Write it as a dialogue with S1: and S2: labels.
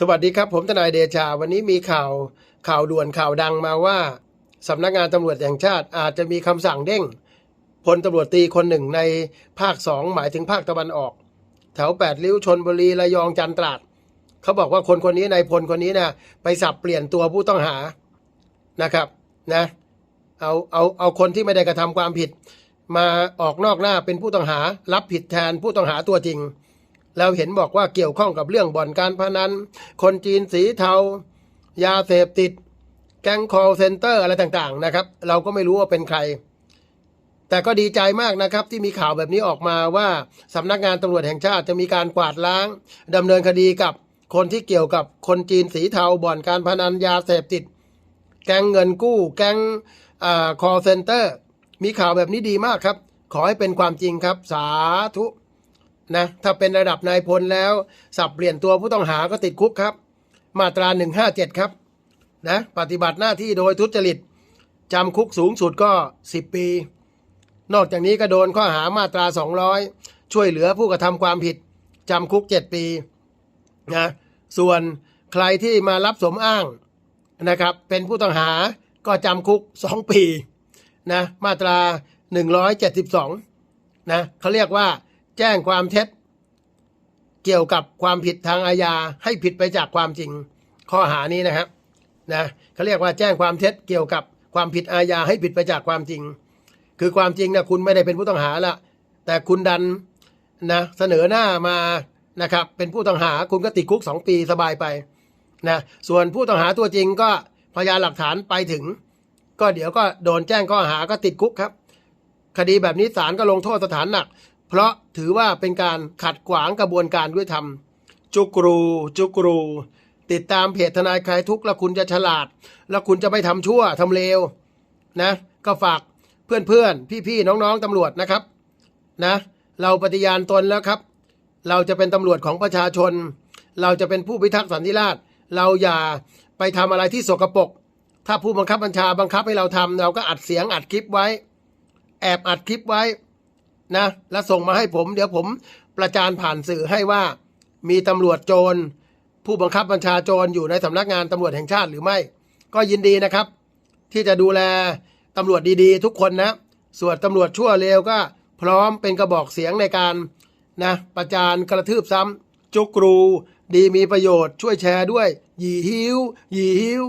S1: สวัสดีครับ ผมทนายเดชา วันนี้มีข่าวข่าวด่วนข่าวดังมาว่าสำนักงานตำรวจแห่งชาติอาจจะมีคำสั่งเด้งพลตำรวจตีคนหนึ่งในภาคสองหมายถึงภาคตะวันออก แถวแปดริ้วชนบุรีระยองจันทร์ตราดเขาบอกว่าคนคนนี้นายพลคนนี้นะไปสับเปลี่ยนตัวผู้ต้องหานะครับนะเอาเอาเอาคนที่ไม่ได้กระทำความผิด มาออกนอกหน้าเป็นผู้ต้องหา รับผิดแทนผู้ต้องหาตัวจริง แล้วเห็นบอกว่าเกี่ยวข้องกับเรื่องบ่อนการพนัน คนจีนสีเทา ยาเสพติด แก๊งคอลเซ็นเตอร์อะไรต่างๆนะครับ เราก็ไม่รู้ว่าเป็นใคร แต่ก็ดีใจมากนะครับที่มีข่าวแบบนี้ออกมาว่าสำนักงานตำรวจแห่งชาติจะมีการกวาดล้างดำเนินคดีกับคนที่เกี่ยวกับคนจีนสีเทาบ่อนการพนันยาเสพติด แก๊งเงินกู้ แก๊งคอลเซ็นเตอร์มีข่าวแบบนี้ดีมากครับ ขอให้เป็นความจริงครับ สาธุ นะถ้าเป็นระดับนายพลแล้ว สับเปลี่ยนตัวผู้ต้องหาก็ติดคุกครับ มาตรา 157 ครับนะปฏิบัติหน้าที่โดยทุจริตจำคุกสูงสุดก็ 10 ปี นอกจากนี้ก็โดนข้อหามาตรา 200 ช่วยเหลือผู้กระทำความผิดจำคุก 7 ปีนะส่วนใครที่มารับสมอ้างนะครับ เป็นผู้ต้องหาก็จำคุก 2 ปีนะมาตรา 172นะเขาเรียกว่า แจ้งความเท็จ เกี่ยวกับความผิดทางอาญาให้ผิดไปจากความจริงข้อหานี้นะครับนะเขาเรียกว่าแจ้งความเท็จเกี่ยวกับความผิดอาญาให้ผิดไปจากความจริง คือความจริงนะคุณไม่ได้เป็นผู้ต้องหาละแต่คุณดันนะเสนอหน้ามานะครับ เป็นผู้ต้องหาคุณก็ติดคุกสองปีสบายไปนะส่วนผู้ต้องหาตัวจริงก็พยานหลักฐานไปถึง ก็เดี๋ยวก็โดนแจ้งข้อหาก็ติดคุกครับ คดีแบบนี้ศาลก็ลงโทษสถานหนัก เพราะถือว่าเป็นการขัดขวางกระบวนการยุติธรรม จุกรู จุกรู ติดตามเพจทนายคลายทุกข์แล้วคุณจะฉลาด แล้วคุณจะไม่ทำชั่วทำเลวนะ ก็ฝากเพื่อนๆ พี่ๆ น้องๆตำรวจนะครับนะ เราปฏิญาณตนแล้วครับ เราจะเป็นตำรวจของประชาชน เราจะเป็นผู้พิทักษ์สันติราษฎร์เราอย่าไปทำอะไรที่สกปรกถ้าผู้บังคับบัญชาบังคับให้เราทำเราก็อัดเสียงอัดคลิปไว้ แอบอัดคลิปไว้ นะ แล้วส่งมาให้ผม เดี๋ยวผมประจานผ่านสื่อให้ว่ามีตำรวจโจร ผู้บังคับบัญชาโจรอยู่ในสำนักงานตำรวจแห่งชาติหรือไม่ ก็ยินดีนะครับ ที่จะดูแลตำรวจดีๆ ทุกคนนะ ส่วนตำรวจชั่วเลวก็พร้อมเป็นกระบอกเสียงในการนะประจานกระทืบซ้ำจุกรู ดีมีประโยชน์ช่วยแชร์ด้วย หยีหิวหยีหิว